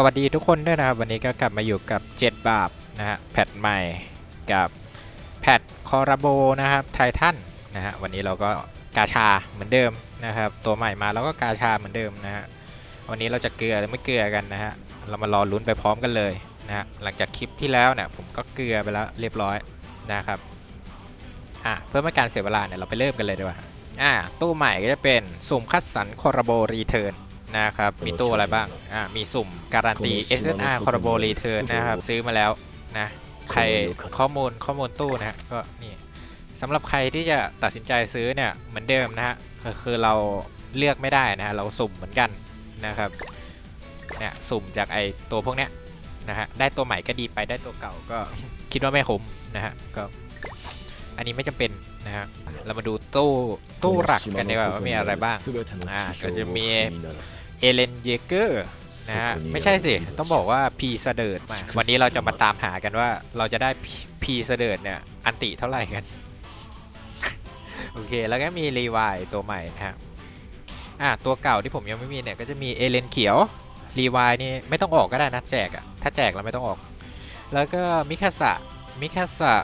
สวัสดีทุกคนด้วยนะครับ วันนี้ก็กลับมาอยู่กับ 7 บาปนะฮะแพทใหม่กับแพทคอราโบนะครับไททันนะฮะวันนี้เราก็กาชาเหมือนเดิมนะครับ ตัวใหม่มาแล้วก็กาชาเหมือนเดิมนะฮะวันนี้เราจะเกลือหรือไม่เกลือกันนะฮะเรามารอลุ้นไปพร้อมกันเลยนะฮะหลังจากคลิปที่แล้วเนี่ยผมก็เกลือไปแล้วเรียบร้อยนะครับอะเพื่อไม่การเสียเวลาเนี่ยเราไปเริ่มกันเลยดีกว่าอ่าตู้ใหม่ก็จะเป็นสุ่มคัดสรรคอราโบรีเทิร์น นะครับ มีตู้อะไรบ้าง อ่า มีสุ่มการันตี SNR c o r a b o Return นะครับ ซื้อมาแล้วนะ ใครข้อมูลข้อมูลตู้นะฮะ ก็นี่สำหรับใครที่จะตัดสินใจซื้อเนี่ยเหมือนเดิมนะฮะก็คือเราเลือกไม่ได้นะฮะ เราสุ่มเหมือนกันนะครับ เนี่ยสุ่มจากไอตัวพวกเนี้ยนะฮะ ได้ตัวใหม่ก็ดีไปได้ตัวเก่าก็คิดว่าไม่คุ้มนะฮะ ก็ อันนี้ไม่จำเป็นนะฮะเรามาดูตู้ตู้หลักกันดีกว่าว่ามีอะไรบ้างอ่าก็จะมีเอเลนเยเกอร์นะฮะไม่ใช่สิ ต้องบอกว่าพีเสดิร์ดมาวันนี้เราจะมาตามหากันว่าเราจะได้พีเสดิร์ดเนี่ยอันติเท่าไหร่กัน โอเค แล้วก็มีรีวายตัวใหม่นะฮะอ่าตัวเก่าที่ผมยังไม่มีเนี่ยก็จะมีเอเลนเขียวรีวายนี่ไม่ต้องออกก็ได้นะแจกอะถ้าแจกเราไม่ต้องออก แล้วก็มิคาสะมิคาสะ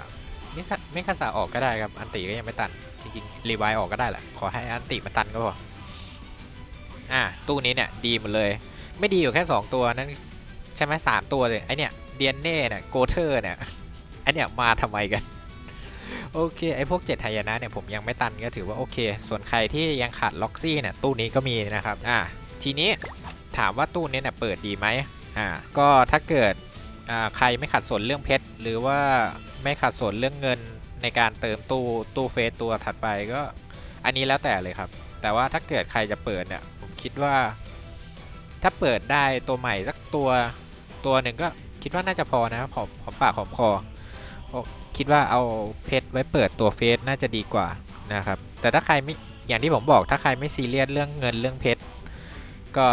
มิคามิคาสะออกก็ได้ครับ อันติก็ยังไม่ตัน จริงๆ รีไวออกก็ได้แหละ ขอให้อันติมันตันก็พอ อะตู้นี้เนี่ย ดีหมดเลย ไม่ดีอยู่แค่ 2 ตัวนั้นใช่ไหมสามตัวเลย ไอเนี่ย เดียนเน่เนี่ย โกเทอร์เนี่ยไอเนี่ยมาทำไมกัน โอเค ไอพวกเจ็ดไฮยานะเนี่ยผมยังไม่ตันก็ถือว่าโอเค ส่วนใครที่ยังขาดล็อกซี่เนี่ย ตู้นี้ก็มีนะครับ อะทีนี้ถามว่าตู้นี้เนี่ยเปิดดีไหมอ่า ก็ถ้าเกิดอ่าใครไม่ขัดสนเรื่องเพชร หรือว่า ไม่ขัดสนเรื่องเงินในการเติมตู้ตู้เฟสตัวถัดไปก็ อันนี้แล้วแต่เลยครับ แต่ว่าถ้าเกิดใครจะเปิดเนี่ยผมคิดว่า ถ้าเปิดได้ตัวใหม่สักตัวตัวหนึ่งก็คิดว่าน่าจะพอนะครับหอมหอมปากหอมคอคิดว่าเอาเพชรไว้เปิดตัวเฟสน่าจะดีกว่านะครับ แต่ถ้าใครไม่อย่างที่ผมบอกถ้าใครไม่ซีเรียสเรื่องเงินเรื่องเพชรก็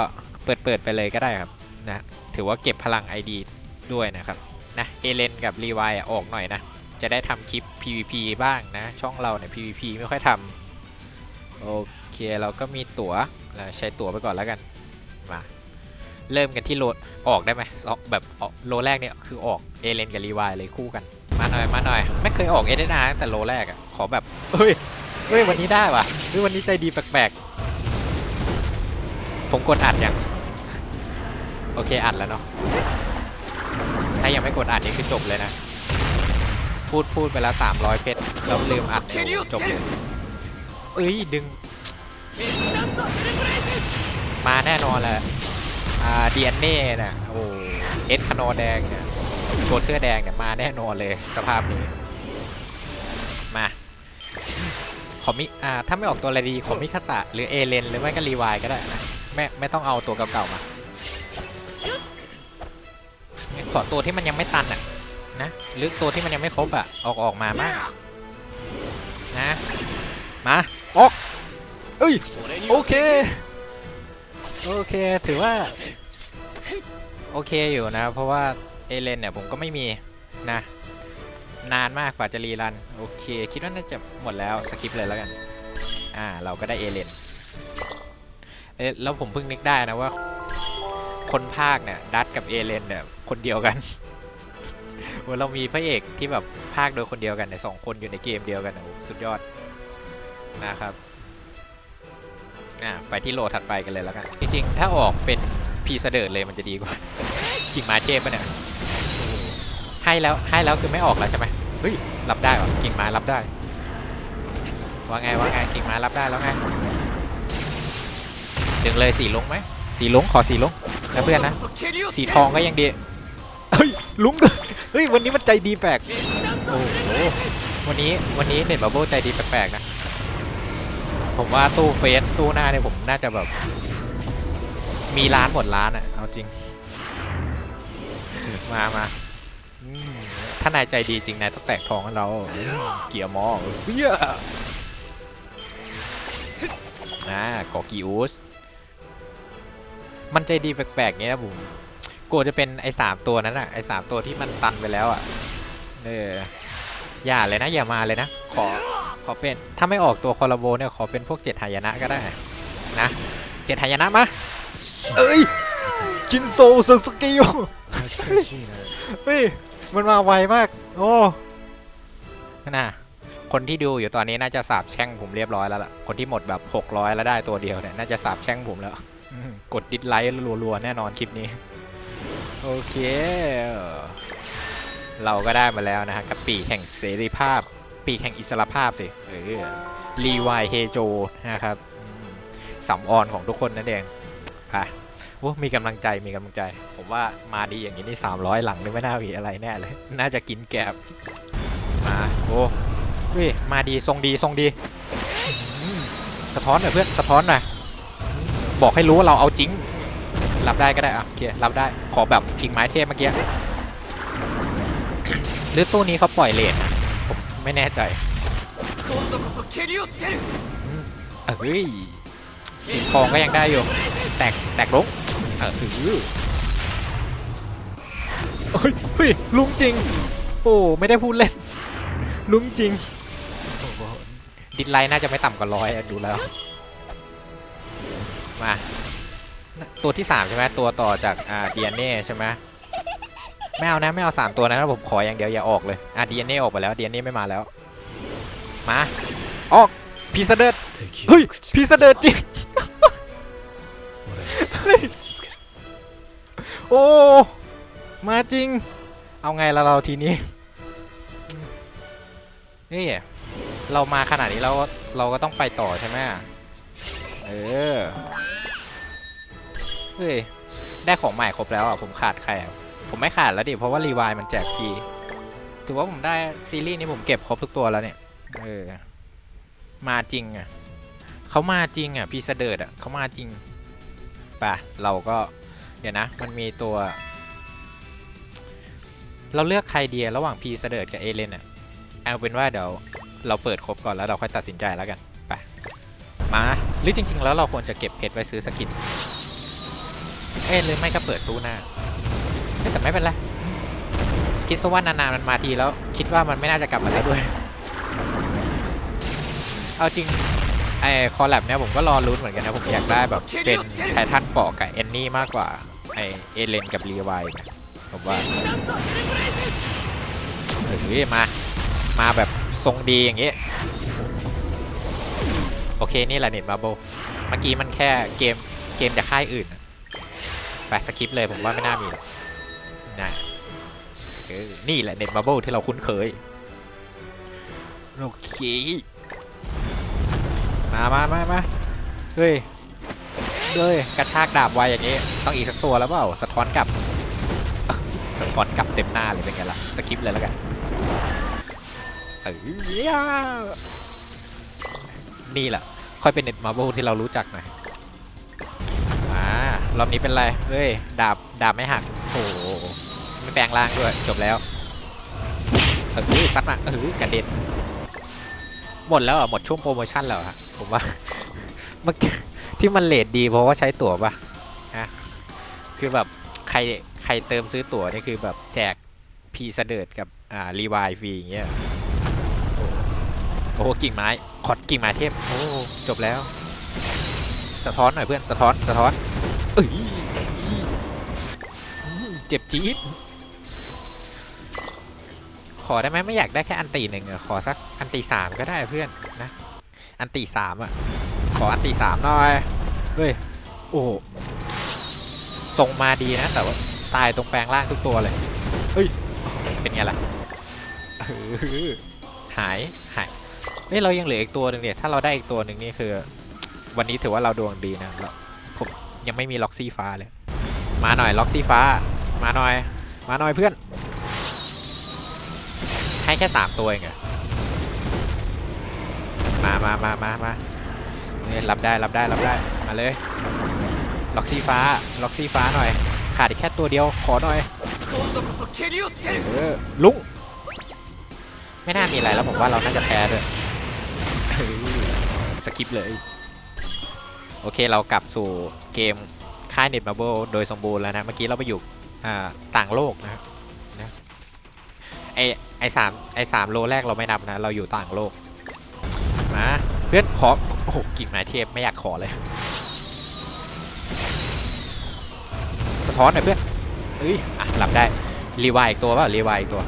เปิดเปิดไปเลยก็ได้ครับนะถือว่าเก็บพลัง ID ด้วยนะครับ นะเอเลนกับรีวายออกหน่อยนะ จะได้ทำคลิป PVP บ้างนะ ช่องเราเนี่ย PVP ไม่ค่อยทำโอเคเราก็มีตั๋วเราใช้ตั๋วไปก่อนแล้วกันมา เริ่มกันที่โลออกได้ไหมแบบโลแรกเนี่ยคือออกเอเลนกับรีวายเลยคู่กัน มาหน่อยมาหน่อย ไม่เคยออกเอเดนาตั้งแต่โลแรกอะ่ะขอแบบเฮ้ยเฮ้ยวันนี้ได้ว่ะเฮ้ยวันนี้ใจดีแปลกๆผมกดอัดยังโอเคอัดแล้วเนาะ ถ้ายังไม่กดอัดนี่คือจบเลยนะ พูดพูดไปแล้ว300เพชรแล้วลืมอัดอยู่จบเลยเอ้ยดึง มาแน่นอนแหละอ่าดีเอ็นเน่เนี่ยโอ้เอสคานอแดงเนี่ยโกเทอร์แดงเนี่ยมาแน่นอนเลยสภาพนี้ มาขอมิอ่าถ้าไม่ออกตัวอะไรดีขอมิคาสะหรือเอเลนหรือไม่ก็รีวายก็ได้นะไม่ไม่ต้องเอาตัวเก่าๆมา ขอตัวที่มันยังไม่ตันอะนะหรือตัวที่มันยังไม่ครบอะออกออกมามากนะมาออกเอ้ยโอเคโอเคถือว่าโอเคอยู่นะ เพราะว่าเอเลนเนี่ยผมก็ไม่มีนะ นานมากฝ่าจะรีรัน โอเค คิดว่าน่าจะหมดแล้วสกิปเลยแล้วกัน อ่า เราก็ได้เอเลนเอ๊ะแล้วผมเพิ่งนึกได้นะว่า คนภาคเนี่ยดัตกับเอเลนเนี่ยคนเดียวกันว่าเรามีพระเอกที่แบบภาคโดยคนเดียวกันเนี่สองคนอยู่ในเกมเดียวกันนะโอ้สุดยอดนะครับอ่าไปที่โลถัดไปกันเลยแล้วกันจริงๆ ถ้าออกเป็นพีเสดิร์เลยมันจะดีกว่ากิ่งม้เทพปะเนี่ยให้แล้วให้แล้วคือไม่ออกแล้วใช่ไหมเฮ้ยรับได้วะกิ่งไม้รับได้ว่าไงว่าไงกิ่งไม้รับได้แล้วไงดึงเลยสีลงไหม สีลุงขอสีลุงนะเพื่อนนะ สีทองก็ยังดี เฮ้ยลุงด้วยเฮ้ย วันนี้มันใจดีแปลก โอ้โห วันนี้วันนี้เน็ตบับเบิ้ลใจดีแปลกๆนะ ผมว่าตู้เฟสตู้หน้าเนี่ยผมน่าจะแบบ มีร้านหมดร้านอะ่ะเอาจริง มามาอืมถ้านายใจดีจริงนายต้องแตกทองให้เราอืมเกียร์มอเสียอ่ากอกิอุส มันใจดีแปลกๆเงี้ยนะผมกลัวจะเป็นไอ้สามตัวนั้นอะไอ้สามตัวที่มันตันไปแล้วอะเอออย่าเลยนะ อย่ามาเลยนะ ขอขอเป็นถ้าไม่ออกตัวคอลาโบเนี่ยขอเป็นพวกเจ็ดหายนะก็ได้นะเจ็ดหายนะมาเอ้ยชินโซซึสกิโเฮ้ยมันมาไวมาก โอ้น่ะคนที่ดูอยู่ตอนนี้น่าจะสาบแช่งผมเรียบร้อยแล้วล่ะ คนที่หมดแบบ 600 แล้วได้ตัวเดียวเนี่ยน่าจะสาบแช่งผมแล้ว กดดิสไลค์รัวๆ แน่นอนคลิปนี้ โอเค เราก็ได้มาแล้วนะฮะกับปีกแห่งเสรีภาพ ปีกแห่งอิสระภาพสิเออรีวายเฮโจนะครับอืมสำออนของทุกคนนั่นเองอะโอ้มีกำลังใจมีกำลังใจ ผมว่ามาดีอย่างนี้นี่ 300 หลังนี่ไม่น่ามีอะไรแน่เลย น่าจะกินแกบมาโอ้ยมาดีทรงดีทรงดี สะท้อนหน่อยเพื่อน สะท้อนหน่อย บอกให้รู้ว่าเราเอาจริง รับได้ก็ได้อะโอเครับได้ ขอแบบกิ่งไม้เทพเมื่อกี้หรือตู้นี้เขาปล่อยเลนผมไม่แน่ใจเฮ้ยสีทองก็ยังได้อยู่ แตกแตกลุกเออถือเฮ้ยลุงจริง โอ้ไม่ได้พูดเล่นลุงจริง ดินไลน์น่าจะไม่ต่ำกว่าร้อยดูแล้ว ตัวที่ 3 ใช่ไหมตัวต่อจากอ่าดีเน่ใช่ไหมไม่เอานะไม่เอา3ตัวนะผมขออย่างเดียวอย่าออกเลยอ่าดีเน่ออกไปแล้วดีเน่ไม่มาแล้ว มาออกพีซเดอร์เฮ้ยพีซเดอร์จริงโอ้มาจริง เอาไงละเราทีนี้นี่เรามาขนาดนี้เราเราก็ต้องไปต่อใช่ไหมเออ เฮ้ย ได้ของใหม่ครบแล้วอะ ผมขาดใครอะ ผมไม่ขาดแล้วดิ เพราะว่ารีวายมันแจกฟรี ถือว่าผมได้ซีรีส์นี้ผมเก็บครบทุกตัวแล้วเนี่ย เออ มาจริงอะ เขามาจริงอะ พีเสเดิร์ดอะเขามาจริงป่ะ เราก็ เดี๋ยวนะ มันมีตัว เราเลือกใครเดียระหว่างพีเสเดิร์ดกับเอเลนอะ เอาเป็นว่าเดี๋ยวเราเปิดครบก่อนแล้วเราค่อยตัดสินใจแล้วกัน ไป มา หรือจริง ๆ แล้วเราควรจะเก็บเพชรไว้ซื้อสกิน เอ้ยหรือไม่ก็เปิดตู้หน้า แต่ไม่เป็นไร คิดซะว่านานๆมันมาทีแล้ว คิดว่ามันไม่น่าจะกลับมาแล้วด้วย เอาจริงไอ้คอลแลบเนี่ยผมก็รอลุ้นเหมือนกันนะผมอยากได้แบบเป็นไททันปาะกับเอนนี่มากกว่าไอเอเลนกับรีไวผมว่าเฮ้ยมา มาแบบทรงดีอย่างงี้โอเค นี่แหละเน็ตมาโบเมื่อกี้มันแค่เกมเกมจากค่ายอื่น ไปสคิปเลยผมว่าไม่น่ามีหรอกนะนี่แหละเน็ตมาโบที่เราคุ้นเคย โอเค มามามามาเฮ้ยเฮ้ยกระชากดาบไวอย่างนี้ ต้องอีกสักตัวแล้วเปล่า สะท้อนกลับ สะท้อนกลับเต็มหน้าเลยเป็นไงล่ะ สกิปเลยแล้วกันเอ้ยนี่แหละ ค่อยเป็นเน็ตมาร์เบลที่เรารู้จักหน่อย รอบนี้เป็นไร เฮ้ย ดาบ ดาบไม่หักโอ้โหไม่แปลงร่างด้วย จบแล้วเออซัดมาเออกระเด็น หมดแล้วเหรอ หมดช่วงโปรโมชั่นแล้วอะผมว่าเมื่อกี้ที่มันเลทดีเพราะว่าใช้ตั๋วปะฮะคือแบบใครใครเติมซื้อตั๋วนี่คือแบบแจกพีเสดิร์ดกับอ่ารีวายฟรีอย่างเงี้ยโอ้โหกิ่งไม้ ขอดกิ่งไม้เทพโอ้จบแล้ว สะท้อนหน่อยเพื่อน สะท้อน สะท้อน เอ้ยเจ็บจี๊ดขอได้ไหมไม่อยากได้แค่อันตีหนึ่งอะขอสักอันตีสามก็ได้เพื่อนนะ อันตีสามอะขออันตีสามหน่อยเฮ้ยโอ้ทรงมาดีนะ แต่ว่าตายตรงแปลงร่างทุกตัวเลยเฮ้ยเป็นไงล่ะหายหายเฮ้ยเรายังเหลืออีกตัวหนึ่งเนี่ยถ้าเราได้อีกตัวหนึ่งนี่คือ วันนี้ถือว่าเราดวงดีนะเรา ยังไม่มีล็อกซี่ฟ้าเลย มาหน่อยล็อกซี่ฟ้า มาหน่อย มาหน่อยเพื่อน ให้แค่สามตัวเองเมามามามามาเนี่ยรับได้รับได้รับได้ มาเลย ล็อกซี่ฟ้า ล็อกซี่ฟ้าหน่อย ขาดอีกแค่ตัวเดียว ขอหน่อยเออลุงไม่น่ามีอะไรแล้วผมว่าเราน่าจะแพ้ด้วยสกิปเลย โอเคเรากลับสู่เกมค่ายเน็ตมาเบิลโดยสมบูรณ์แล้วนะ เมื่อกี้เราไปอยู่ต่างโลกนะนะไอไอสามไอสามโลแรกเราไม่นับนะ เราอยู่ต่างโลกมาเพื่อนขอโอ้โหกิ่งไม้เทพไม่อยากขอเลย สะท้อนหน่อยเพื่อนเอ้ยอะหลับได้ รีวายอีกตัวเปล่ารีวายอีกตัว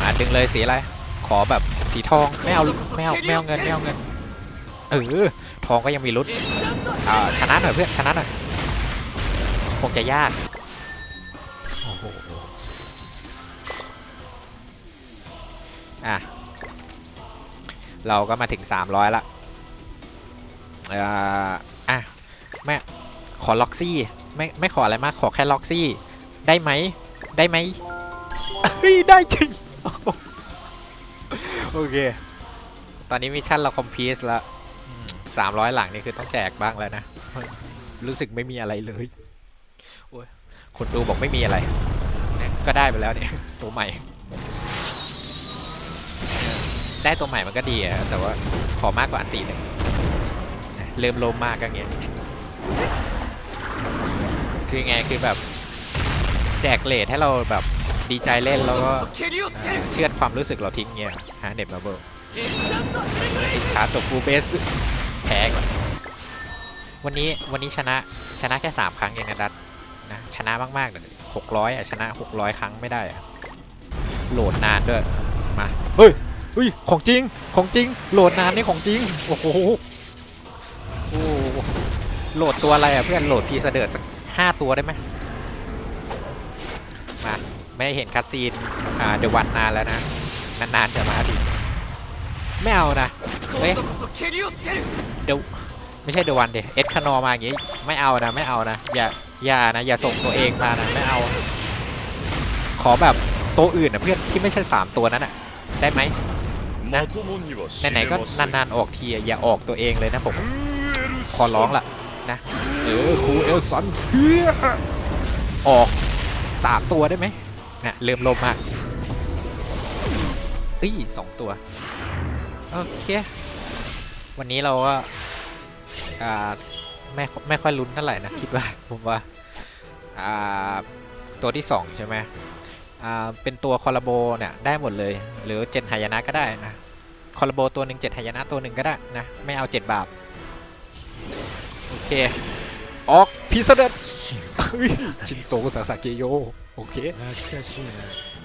มาดึงเลยสีอะไร ขอแบบสีทองไม่เอาไม่เอาไม่เอาเงินไม่เอาเงินเออทองก็ยังมีลุ้นอ่าชนะหน่อยเพื่อนชนะหน่อยคงจะยากโอ้โหอะเราก็มาถึง 300ละอ่าอะแม่ขอล็อกซี่ไม่ไม่ขออะไรมากขอแค่ล็อกซี่ ได้ไหมได้ไหมได้จริง โอเค ตอนนี้มิชชั่นเราคอมพีสแล้วสามร้อยหลังนี่คือต้องแจกบ้างแล้วนะ รู้สึกไม่มีอะไรเลยโอ้ยคนดูบอกไม่มีอะไร ก็ได้ไปแล้วเนี่ย ตัวใหม่ ได้ตัวใหม่มันก็ดีอะแต่ว่าขอมากกว่าอันตีหนึ่เริ่มโลมมากก็เงี้ยคือไงคือแบบแจกเลทให้เราแบบดีใจเล่นแล้วก็เชื่อดความรู้สึกเราทิ้งเงี้ยะเด็ดมาเบิลขาตกบูเบสแพ้ก่อนวันนี้วันนี้ชนะชนะแค่ 3 ครั้งเองนะดัตนะชนะมากมากเลยหกร้อยอะชนะหกร้อยครั้งไม่ได้อะโหลดนานด้วยมาเฮ้ยเฮ้ยของจริงของจริง โหลดนานนี่ของจริงโอ้โหโอ้โหโหลดตัวอะไรอะเพื่อนโหลดพีเสดิร์สักห้าตัวได้ไหมมาไม่เห็นคัตซีนอ่าเดอะวันนานแล้วนะ นานๆจะมาทีไม่เอานะเฮ้ยเดี๋วไม่ใช่เดวันเดเอ็ดคานอมาอย่างงี้ไม่เอานะไม่เอานะอย่าอย่านะอย่าส่งตัวเองมานะไม่เอา ขอแบบตัวอื่นนะเพื่อนที่ไม่ใช่สามตัวนั้นอะได้ไหมนะไหนๆก็นานๆออกทีอย่าออกตัวเองเลยนะผมขอร้องละนะเออคูเอลสันออกสามตัวได้ไหมนะเริ่มลมมาก อีสองตัว โอเค วันนี้เราก็อ่าไม่ไม่ค่อยลุ้นเท่าไหร่นะ คิดว่าผมว่าอ่าตัวที่ 2 ใช่ไหมอ่าเป็นตัวคอลลาโบเนี่ยได้หมดเลย หรือเจ็ดหายนะก็ได้นะคอลลาโบตัวหนึ่งเจ็ดหายนะตัวหนึ่งก็ได้นะ ไม่เอาเจ็ดบาทโอเค ออกพิสเดตชินโซสาสาเกโย โอเค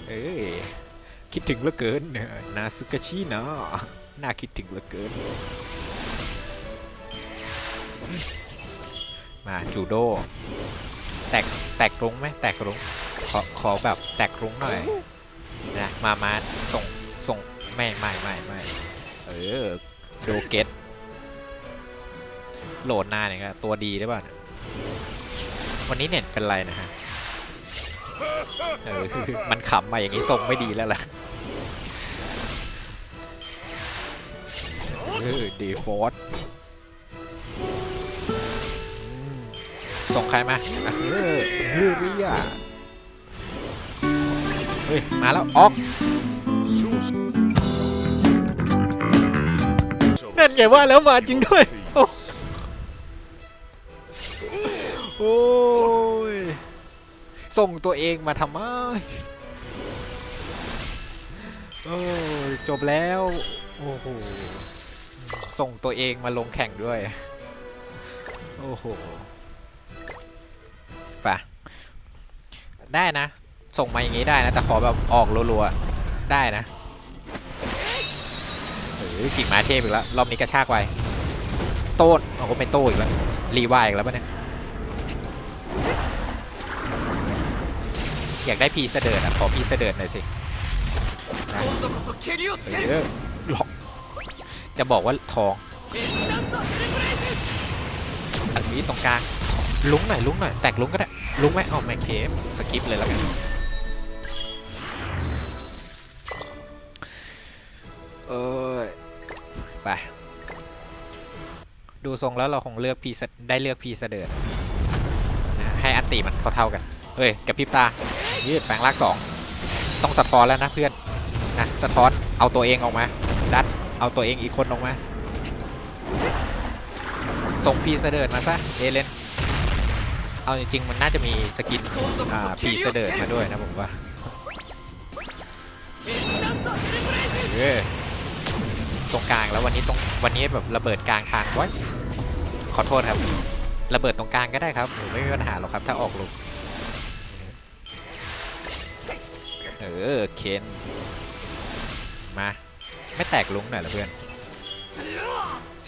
เอ้ย คิดถึงเหลือเกินเนี่ยนาซึกาชินะน่าคิดถึงเหลือเกิน มาจูโด แตกแตกรุ้งไหมแตกรุ้งขอขอแบบแตกรุ้งหน่อยนะมามาส่งส่งไม่ไม่ไม่ไม่เออโดเกตโหลดนานอย่าเงี้ยตัวดีได้ป่ะเนี่ยวันนี้เน็ตเป็นไรนะฮะเออมันขำมาอย่างนี้ส่งไม่ดีแล้วล่ะ ออดีฟอร์ส่งใครมาอะเออลูเรียเฮ้ย มาแล้ว ออกนั่นไงว่าแล้วมาจริงด้วย โอ้โอ้ยส่งตัวเองมาทำไมโอ้ยจบแล้ว โอ้โห ส่งตัวเองมาลงแข่งด้วย โอ้โหปะได้นะ ส่งมาอย่างงี้ได้นะ แต่ขอแบบออกรัวๆ ได้นะเฮ้ยกิ่งมาเทพอีกแล้ว รอบนี้กระชากไวโต้นโอ้โหไป็โต้อีกแล้ว รีวายอีกแล้วปะเนี่ย อยากได้พีเสดิร์ดอะ ขอพีเสดิร์ดหน่อยสิเออ จะบอกว่าทองอันนี้ตรงกลางลุ้งหน่อยลุ้งหน่อยแตกลุ้งก็ได้ลุ้งไหมออกไม่เคฟสกิปเลยแล้วกันเออไปดูทรงแล้วเราคงเลือกพีได้เลือกพีเสดิร์ดให้อัตติมันเท่าๆกันเฮ้ยกับพิบตายืดแปลงลากสองต้องสะท้อนแล้วนะเพื่อนนะสะท้อนเอาตัวเองออกมาดัด เอาตัวเองอีกคนออกมา ส่งพีเสดิร์ดมาซะ เอเลน เอาจริงๆ มันน่าจะมีสกินพีเสดิร์ดมาด้วยนะผมว่าเออตรงกลางแล้ววันนี้ตรงวันนี้แบบระเบิดกลางทางไว้ขอโทษครับ ระเบิดตรงกลางก็ได้ครับผมไม่มีปัญหาหรอกครับ ถ้าออกลุกเออเคนมา ไม่แตกลุงหน่อยเหรอเพื่อน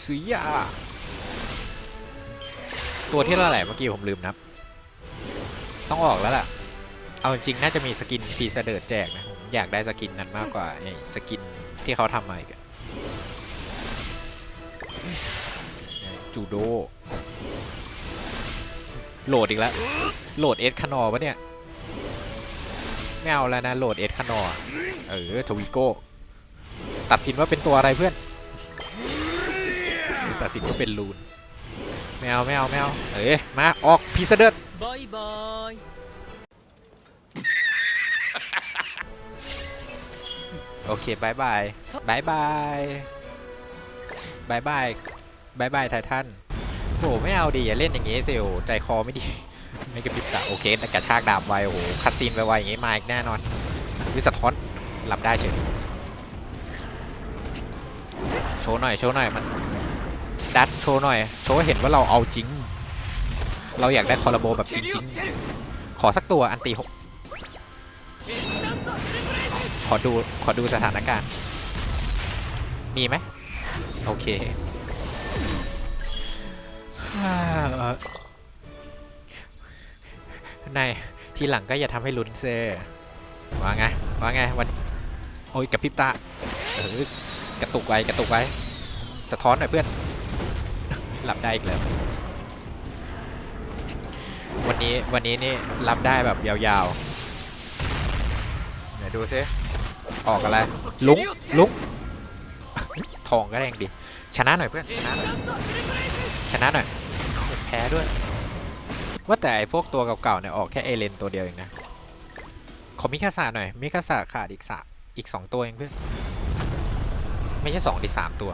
สุยาตัวที่เท่าไหร่เมื่อกี้ผมลืมนับ ต้องออกแล้วล่ะ เอาจริงน่าจะมีสกินปีเสดิร์ดแจกนะผมอยากได้สกินนั้นมากกว่าไอ้สกินที่เขาทำมาอีกจูโด โหลดอีกแล้ว โหลดเอสคานอปะเนี่ย ไม่เอาแล้วนะ โหลดเอสคานอ เออ ทวิโก้ ตัดสินว่าเป็นตัวอะไรเพื่อน ตัดสินว่าเป็นลูนไม่เอาไม่เอาไม่เอาเอ้มาออกพีเสเดิร์บายบายโอเคบายบายบายบายบายบายบายบายไททันโหไม่เอาดิอย่าเล่นอย่างงี้สิโอใจคอไม่ดีไม่กระพริบตาโอเคแต่กระชากดาบไวโอ้หคัดซีนไวๆอย่างงี้มาอีกแน่นอนวิสะท้อนรับได้เฉย โชว์หน่อยโชว์หน่อยมันดัดโชว์หน่อยโชว์เห็นว่าเราเอาจริง เราอยากได้คอลโบแบบจริงๆ ขอสักตัวอันตีหกขอดูขอดูสถานการณ์ มีไหมโอเคนายทีหลังก็อย่าทำให้ลุ้นเซว่าไงว่าไงวันโอ้ยกับพิบตาเออ กระตุกไว้กระตุกไว้ สะท้อนหน่อยเพื่อน หลับได้อีกแล้ว วันนี้วันนี้นี่รับได้แบบยาวๆไหนดูซิ ออกอะไร ลุกลุกทองก็แรงดิ ชนะหน่อยเพื่อน ชนะหน่อย ชนะหน่อย แพ้ด้วย ว่าแต่ไอพวกตัวเก่าๆเนี่ยออกแค่เอเลนตัวเดียวเองนะ ขอมิคาสาหน่อย มิคาสาขาดอีกสาอีกสองตัวเองเพื่อน ไม่ใช่สองดิสามตัว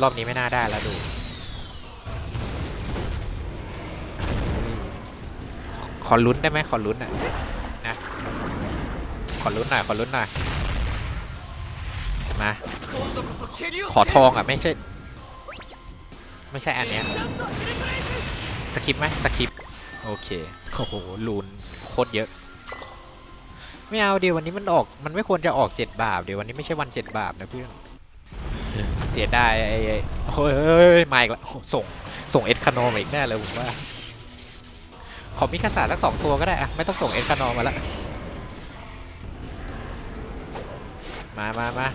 รอบนี้ไม่น่าได้แล้วดูขอลุ้นได้ไหมขอลุ้นอะนะขอลุ้นหน่อยขอลุ้นหน่อยมาขอทองอะไม่ใช่ ไม่ใช่อันเนี้ยสกิปไหมสกิปโอเคโอ้โหลุ้นโคตรเยอะ ไม่เอาเดี๋ยววันนี้มันออกมันไม่ควรจะออกเจ็ดบาปเดี๋ยววันนี้ไม่ใช่วันเจ็ดบาปนะเพื่อนเสียดายไอ้เฮ้ยมาอีกล้ส่งส่งเอ็ดคานอมอีกแน่เลยผมว่าขอมีข้าสาสักสองตัวก็ได้อะไม่ต้องส่งเอ็ดคานอมาละมามามา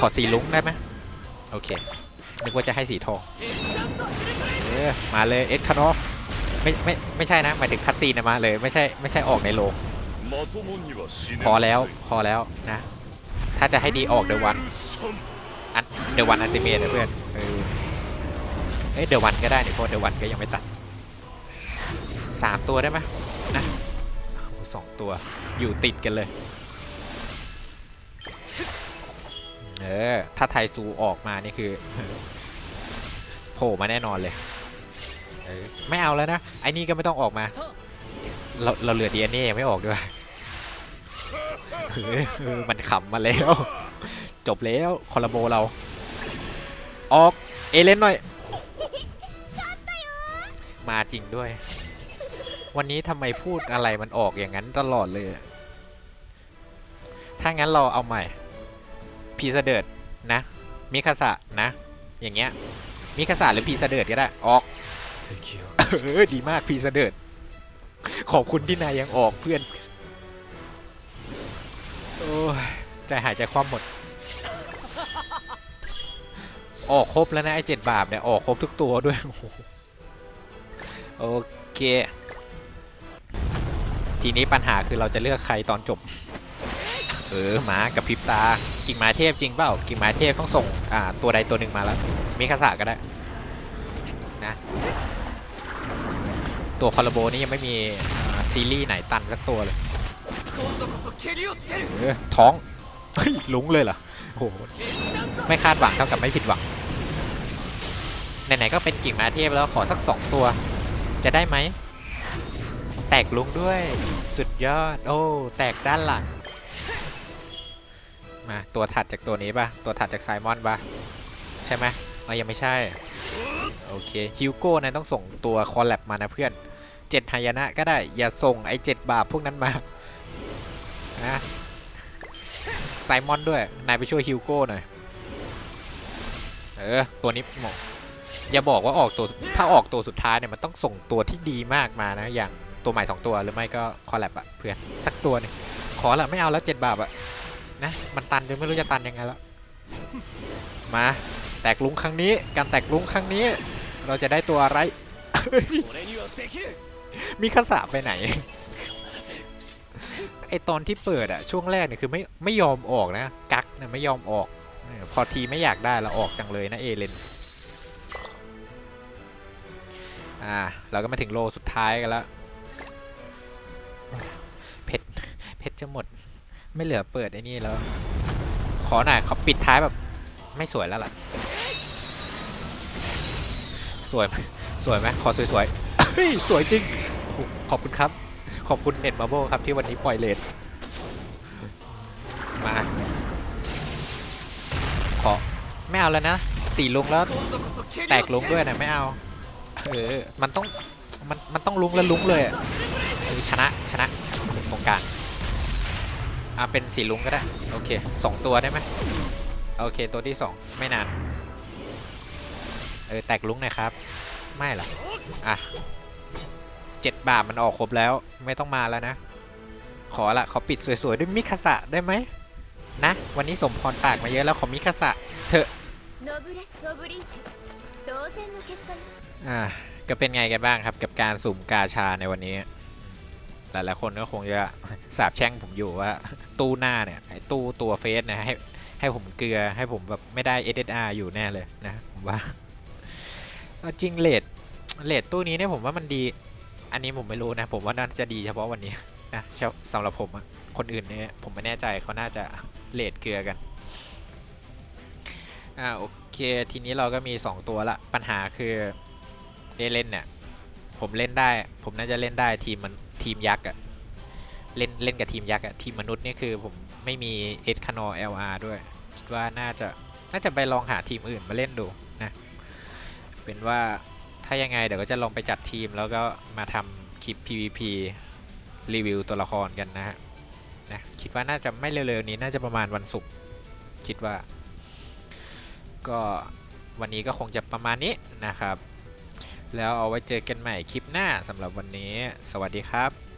ขอสีลุ้งได้ไหมโอเค นึกว่าจะให้สีทองเออมาเลยเอ็ดคานไม่ไม่ไม่ใช่นะหมายถึงคัตซีนมาเลยไม่ใช่ไม่ใช่ออกในโลงพอแล้วพอแล้วนะ ถ้าจะให้ดีออกเดวันอันเดวันอันติเมตนะเพื่อนเออเอ้เดวันก็ได้เนี่ยเพราะเดวันก็ยังไม่ตัดสามตัวได้ไหมนะสองตัวอยู่ติดกันเลย เออ ถ้าไทซูออกมานี่คือโผล่มาแน่นอนเลยเออไม่เอาแล้วนะ ไอ้นี่ก็ไม่ต้องออกมา เราเราเหลือดีเอ็นเอยังไม่ออกด้วยมันขำมาแล้ว จบแล้วคอลลาโบเรา ออกเอเลนหน่อย มาจริงด้วย วันนี้ทำไมพูดอะไรมันออกอย่างนั้นตลอดเลย ถ้างั้นเราเอาใหม่ พีเสเดิร์ดนะ มิคาสะนะ อย่างเงี้ย มิคาสะหรือพีเสเดิร์ดก็ได้ ออกเออดีมากพีเสเดิร์ดขอบคุณที่นายยังออกเพื่อน โอ้ยใจหายใจคว่ำหมด ออกครบแล้วนะไอ้เจ็ดบาปเนี่ย ออกครบทุกตัวด้วย โอเค ทีนี้ปัญหาคือเราจะเลือกใครตอนจบ เออหมากับพริบตากิ่งไม้เทพจริงเปล่ากิ่งไม้เทพต้องส่งอ่าตัวใดตัวหนึ่งมาแล้วมิคาสาก็ได้นะตัวคอลโบนี่ยังไม่มีซีรีส์ไหนตันสักตัวเลยเออท้องลุงเลยเหรอโหไม่คาดหวังเท่ากับไม่ผิดหวังไหนๆก็เป็นกิ่งไม้เทพแล้วขอสักสองตัว จะได้ไหมแตกลุงด้วย สุดยอด โอ้ แตกด้านหลัง มาตัวถัดจากตัวนี้ป่ะ ตัวถัดจากไซมอนป่ะ ใช่ไหมเออยังไม่ใช่ โอเคฮิวโก้นะต้องส่งตัวคอลแลบมานะเพื่อนเจ็ดหายนะก็ได้ อย่าส่งไอ้เจ็ดบาปพวกนั้นมานะไซมอนด้วย นายไปช่วยฮิวโก้หน่อย เออ ตัวนี้หมออย่าบอกว่าออกตัว ถ้าออกตัวสุดท้ายเนี่ยมันต้องส่งตัวที่ดีมากมานะ อย่างตัวใหม่สองตัวหรือไม่ก็คอลแลบอะเพื่อนสักตัวหนึงขอละไม่เอาแล้วเจ็ดบาปอะ นะ มันตันจนไม่รู้จะตันยังไงแล้ว มา แตกลุงครั้งนี้ การแตกลุงครั้งนี้ เราจะได้ตัวอะไร มีคาสาไปไหน ไอตอนที่เปิดอะช่วงแรกเนี่ยคือไม่ไม่ยอมออกนะ กักเนี่ยไม่ยอมออก พอทีไม่อยากได้เราออกจังเลยนะเอเลนอ่าเราก็มาถึงโลสุดท้ายกันแล้ว เพชรเพชรจะหมด ไม่เหลือเปิดไอ้นี่แล้ว ขอหน่อยเขาปิดท้ายแบบ ไม่สวยแล้วล่ะ สวยไหมสวยไหมขอสวยๆ สวยจริง ขอบคุณครับ ขอบคุณเน็ตมาโบครับที่วันนี้ปล่อยเลทมา ขอ ไม่เอาแล้วนะ สี่ลุงแล้ว แตกลุงด้วยนะไม่เอา เออ มันต้อง มัน มันต้องลุงแล้วลุงเลยชนะ ชนะตรงกลาง อะเป็นสีลุงก็ได้ โอเคสองตัวได้ไหมโอเค ตัวที่สองไม่นาน เออ แตกลุงนะครับ ไม่หรออะเจ็ดบาทมันออกครบแล้วไม่ต้องมาแล้วนะ ขอละขอปิดสวยๆ ด้วยมิคาสะได้ไหมนะ วันนี้สมพรปากมาเยอะแล้วขอมิคาสะเถอะอ่าก็เป็นไงกันบ้างครับกับการสุ่มกาชาในวันนี้ หลายๆคนก็คงจะสาบแช่งผมอยู่ว่าตู้หน้าเนี่ยไอ้ตู้ตัวเฟสเนะให้ให้ผมเกลือให้ผมแบบไม่ได้ SSR อยู่แน่เลยนะผมว่าจริงเลทเลทตู้นี้เนี่ยผมว่ามันดี อันนี้ผมไม่รู้นะ ผมว่าน่าจะดีเฉพาะวันนี้นะสำหรับผมคนอื่นเนี่ยผมไม่แน่ใจเขาน่าจะเลทเกลือกันอ่าโอเคทีนี้เราก็มี 2 ตัวละปัญหาคือเอเลนเนี่ยผมเล่นได้ ผมน่าจะเล่นได้ทีมมัน ทีมยักษ์อะเล่นเล่นกับทีมยักษ์อะทีมมนุษย์นี่คือผมไม่มีเอสคานอ LR ด้วย คิดว่าน่าจะน่าจะไปลองหาทีมอื่นมาเล่นดูนะ เป็นว่าถ้ายังไงเดี๋ยวก็จะลองไปจัดทีมแล้วก็มาทำคลิป PVP รีวิวตัวละครกันนะฮะนะคิดว่าน่าจะไม่เร็วๆนี้น่าจะประมาณวันศุกร์คิดว่า ก็วันนี้ก็คงจะประมาณนี้นะครับ แล้วเอาไว้เจอกันใหม่คลิปหน้าสำหรับวันนี้ สวัสดีครับ